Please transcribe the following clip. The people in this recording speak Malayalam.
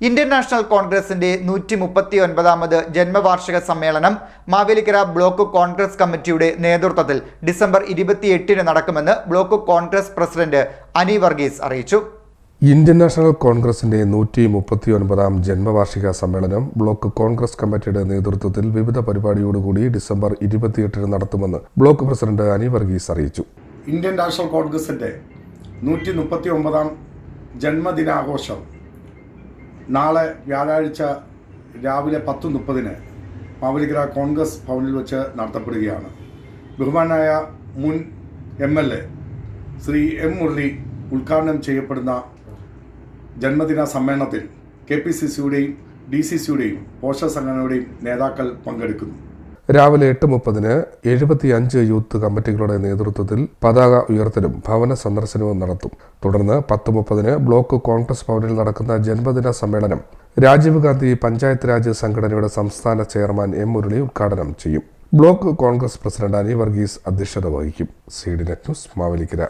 ഇന്ത്യൻ നാഷണൽ കോൺഗ്രസിന്റെ നൂറ്റി മുപ്പത്തി ഒൻപതാമത് ജന്മവാർഷിക സമ്മേളനം മാവേലിക്കര ബ്ലോക്ക് കോൺഗ്രസ് കമ്മിറ്റിയുടെ നേതൃത്വത്തിൽ ഡിസംബർ ഇരുപത്തിയെട്ടിന് നടക്കുമെന്ന് block Congress president Ani Varghese അറിയിച്ചു. ഇന്ത്യൻ നാഷണൽ കോൺഗ്രസിന്റെ നൂറ്റി മുപ്പത്തി ഒൻപതാം ജന്മവാർഷിക സമ്മേളനം ബ്ലോക്ക് കോൺഗ്രസ് കമ്മിറ്റിയുടെ നേതൃത്വത്തിൽ വിവിധ പരിപാടിയോടുകൂടി ഡിസംബർ ഇരുപത്തിയെട്ടിന് നടത്തുമെന്ന് ബ്ലോക്ക് പ്രസിഡന്റ് അനി വർഗീസ് അറിയിച്ചു. ഇന്ത്യൻ നാഷണൽ കോൺഗ്രസിന്റെ നൂറ്റി മുപ്പത്തി ഒമ്പതാം ജന്മദിനാഘോഷം നാളെ വ്യാഴാഴ്ച രാവിലെ പത്ത് മുപ്പതിന് മാവലിക്കര കോൺഗ്രസ് ഭവനിൽ വെച്ച് നടത്തപ്പെടുകയാണ്. ബഹുമാനായ മുൻ M L A Shri M Murali ഉദ്ഘാടനം ചെയ്യപ്പെടുന്ന ജന്മദിന സമ്മേളനത്തിൽ കെ പി സി സിയുടെയും ഡി സി സിയുടെയും പോഷക സംഘടനയുടെയും നേതാക്കൾ പങ്കെടുക്കുന്നു. രാവിലെ എട്ട് മുപ്പതിന് എഴുപത്തിയഞ്ച് യൂത്ത് കമ്മിറ്റികളുടെ നേതൃത്വത്തിൽ പതാക ഉയർത്തലും ഭവന സന്ദർശനവും നടത്തും. തുടർന്ന് പത്ത് മുപ്പതിന് ബ്ലോക്ക് കോൺഗ്രസ് ഭവനിൽ നടക്കുന്ന ജന്മദിന സമ്മേളനം രാജീവ് ഗാന്ധി പഞ്ചായത്ത് രാജ് സംഘടനയുടെ സംസ്ഥാന ചെയർമാൻ എം മുരളി ഉദ്ഘാടനം ചെയ്യും. Block Congress president Ani Varghese അധ്യക്ഷത വഹിക്കും. C D net news Mavelikkara.